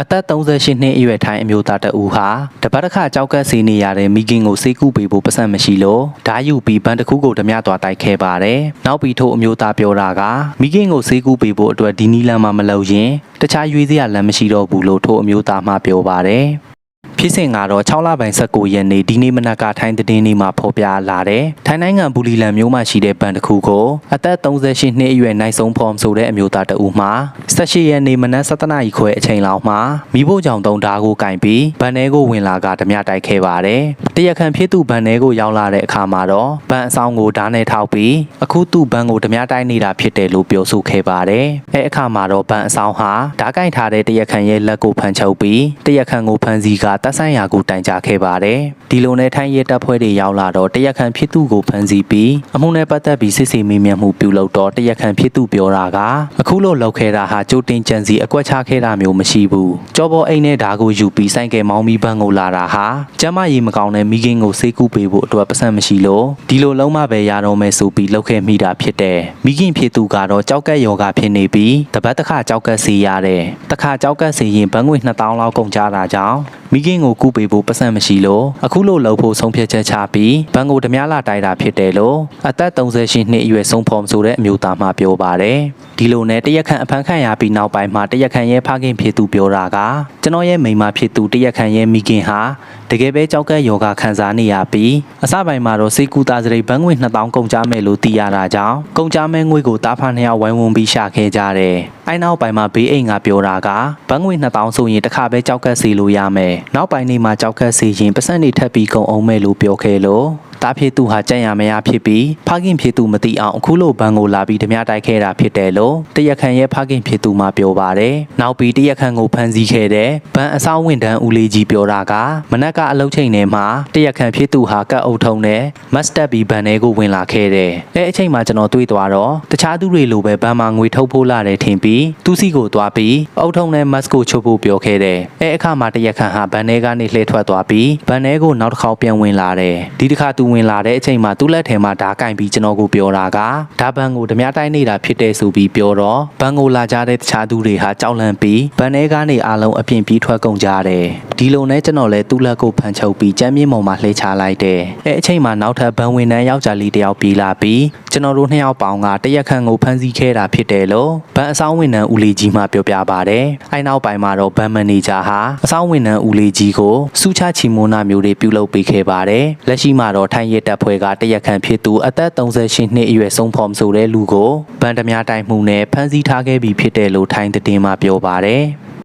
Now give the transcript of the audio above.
အသက်38နှစ်အရွယ်ထိုင်းအမျိုးသားတဦးဟာတပတ်တစ်ခါကြောက်ကပ်စီနေရတဲ့မိခင်ကိုစေကူပေးဖို့ပတ်စံမရှိလို့ဓာယူပြီးဘန်တစ်ခုကိုဓမြသွားတိုက်ခဲ့ပါတယ်။နောက်ပြီးထို့အမျိုးသားပြောတာကမိခင်ကိုစေကူပေးဖို့အတွက်ဒီနီလန်မှာမလုပ်ရင်တခြားရွေးစရာလမ်းမရှိတော့ဘူးလို့ထို့အမျိုးသားမှပြောပါတယ်။ ဖြစ်စဉ်ကတော့6လပိုင်း19ရက်နေ့ဒီနေ့မနက်ကထိုင်းသတင်းတွေမှာဖော်ပြလာတယ်။ထိုင်းနိုင်ငံဘူလီလန်မြို့မှာရှိတဲ့ဘဏ်တစ်ခုကိုအသက်38နှစ်အရွယ်နိုင်ဆုံးဖော်ဆိုတဲ့အမျိုးသားတဦးမှာ18ရက်နေ့မနက်7:00နာရီခွဲအချိန်လောက်မှာမိဖို့ကြောင့်တုံးဓားကိုကင်ပြီးဘဏ်ထဲကိုဝင်လာကဓမြတိုက်ခဲ့ပါတယ်။တရခန်ဖြစ်သူဘဏ်ထဲကိုရောက်လာတဲ့အခါမှာတော့ဘဏ်အဆောင်ကိုဓားနဲ့ထောက်ပြီးအခုသူ့ဘဏ်ကိုဓမြတိုက်နေတာဖြစ်တယ်လို့ပြောဆိုခဲ့ပါတယ်။အဲအခါမှာတော့ဘဏ်အဆောင်ဟာဓားကင်ထားတဲ့တရခန်ရဲ့လက်ကိုဖမ်းချုပ်ပြီးတရခန်ကိုဖမ်းဆီးကတပ်ဆိုင်ရာကိုတိုင်ကြားခဲ့ပါတယ်။ဒီလိုနဲ့ထိုင်းရဲတပ်ဖွဲ့တွေရောက်လာတော့တရက်ခန်ဖြစ်သူကိုဖမ်းဆီးပြီးအမှုနဲ့ပတ်သက်ပြီးစစ်ဆေးမေးမြန်းမှုပြုလုပ်တော့တရက်ခန်ဖြစ်သူပြောတာကအခုလိုလုပ်ခဲ့တာဟာကြိုတင်ကြံစီအကွက်ချခဲ့တာမျိုးမရှိဘူး။ကြောပေါ်အိမ်နဲ့ဓာကိုယူပြီးဆိုင်ကယ်မောင်းပြီးဘန်းကိုလာတာဟာကျမကြီးမကောင်းတဲ့မိခင်ကိုစေးကူပေးဖို့အတွက်ပတ်စံမရှိလို့ဒီလိုလုံးမပဲရတော့မယ်ဆိုပြီးလုပ်ခဲ့မိတာဖြစ်တယ်။မိခင်ဖြစ်သူကတော့ကြောက်ကက်ယောဂဖြစ်နေပြီးတပတ်တစ်ခါကြောက်ကက်စီရတယ်။တစ်ခါကြောက်ကက်စီရင်ဘန်းငွေ2000လောက်ကုန်ကြတာကြောင့် မိခင်ကိုကူပေးဖို့ပတ်စံမရှိလို့အခုလိုလှုပ်ဖို့ဆုံးဖြတ်ချက်ချပြီးဘန်ကိုဓမြလာတိုက်တာဖြစ်တယ်လို့အသက်38နှစ်အရွယ်ဆုံးဖော်ဆိုတဲ့အမျိုးသားမှပြောပါတယ် ဒီလိုနဲ့တရက်ခန့်အဖမ်းခံရပြီးနောက်ပိုင်းမှာတရက်ခန့်ရဲ့ဖခင်ဖြစ်သူပြောတာကကျွန်တော်ရဲ့မိန်းမဖြစ်သူတရက်ခန့်ရဲ့မိခင်ဟာတကယ်ပဲကြောက်ကက်ယောဂခံစားနေရပြီးအစပိုင်းမှာတော့စိတ်ကူတာစရိတ်ဘန်ငွေ2000ကုန်ကြမယ်လို့သိရတာကြောင့်ကုန်ကြမဲ့ငွေကိုတားဖာနှစ်ယောက်ဝိုင်းဝန်းပြီးရှာခဲ့ကြတယ်အိုင်နောက်ပိုင်းမှာဘေးအိမ်ကပြောတာကဘန်ငွေ2000ဆိုရင်တစ်ခါပဲကြောက်ကက်စီလို့ရမယ်နောက်ပိုင်းနေမှာကြောက်ကက်စီရင်ပတ်စံတွေထပ်ပြီးကုန်အောင်မယ်လို့ပြောခဲ့လို့ တားဖြစ်သူဟာကြံ့ရမရဖြစ်ပြီးဖခင်ဖြစ်သူမသိအောင်အခုလိုဘန်ကိုလာပြီးဓမြတိုက်ခဲ့တာဖြစ်တယ်လို့တရက်ခန်ရဲ့ဖခင်ဖြစ်သူမှပြောပါတယ်။နောက်ပြီးတရက်ခန်ကိုဖမ်းဆီးခဲ့တဲ့ဘန်အဆောင်ဝန်တန်းဦးလေးကြီးပြောတာကမနက်ကအလုပ်ချိန်ထဲမှာတရက်ခန်ဖြစ်သူဟာကတ်အုပ်ထုံနဲ့မတ်စတက်ဘီဘန်ထဲကိုဝင်လာခဲ့တယ်။အဲအချိန်မှာကျွန်တော်တွေးသွားတော့တခြားသူတွေလိုပဲဘန်မှာငွေထုတ်ဖို့လာတယ်ထင်ပြီးသူစီကိုသွားပြီးအုပ်ထုံနဲ့မတ်ကိုချုပ်ဖို့ပြောခဲ့တယ်။အဲအခါမှာတရက်ခန်ဟာဘန်ထဲကနေလှည့်ထွက်သွားပြီးဘန်ထဲကိုနောက်တစ်ခေါက်ပြန်ဝင်လာတယ်။ဒီတစ်ခါသူဝင်လာတဲ့အချိန်မှာသူ့လက်ထဲမှာဓာကင်ပြီးကျွန်တော်ကိုပြောတာကဓာဘန်ကိုဓမြတိုင်းနေတာဖြစ်တဲ့ဆိုပြီးပြောတော့ဘန်ကိုလာကြတဲ့တခြားသူတွေဟာကြောက်လန့်ပြီးဘန်ထဲကနေအားလုံးအပြင်ပြေးထွက်ကုန်ကြတယ်။ဒီလိုနဲ့ကျွန်တော်လည်းသူ့လက်ကိုဖန်ချုပ်ပြီးကြမ်းမြင့်ပေါ်မှာလှည့်ချလိုက်တယ်။အဲအချိန်မှာနောက်ထပ်ဘန်ဝင်နှန်းယောက်ျားလေးတစ်ယောက်ပြေးလာပြီးကျွန်တော်တို့နှစ်ယောက်ပေါင်းကတရက်ခန့်ကိုဖမ်းဆီးခဲ့တာဖြစ်တယ်လို့ဘန်အဆောင်ဝင်နှန်းဦးလေးကြီးမှပြောပြပါတယ်။အဲနောက်ပိုင်းမှာတော့ဘန်မန်နေဂျာဟာအဆောင်ဝင်နှန်းဦးလေးကြီးကိုစူးချချီမွန်းနာမျိုးတွေပြုလုပ်ပေးခဲ့ပါတယ်။လက်ရှိမှာတော့ထိုင်းရဲတပ်ဖွဲ့ကတရက်ခန့်ဖြစ်သူအသက်38နှစ်အရွယ်ဆုံးဖော်မဆိုတဲ့လူကိုဗန်ဓမြတိုင်မှုနဲ့ဖမ်းဆီးထားခဲ့ပြီးဖြစ်တယ်လို့ထိုင်းသတင်းမှပြောပါတယ်။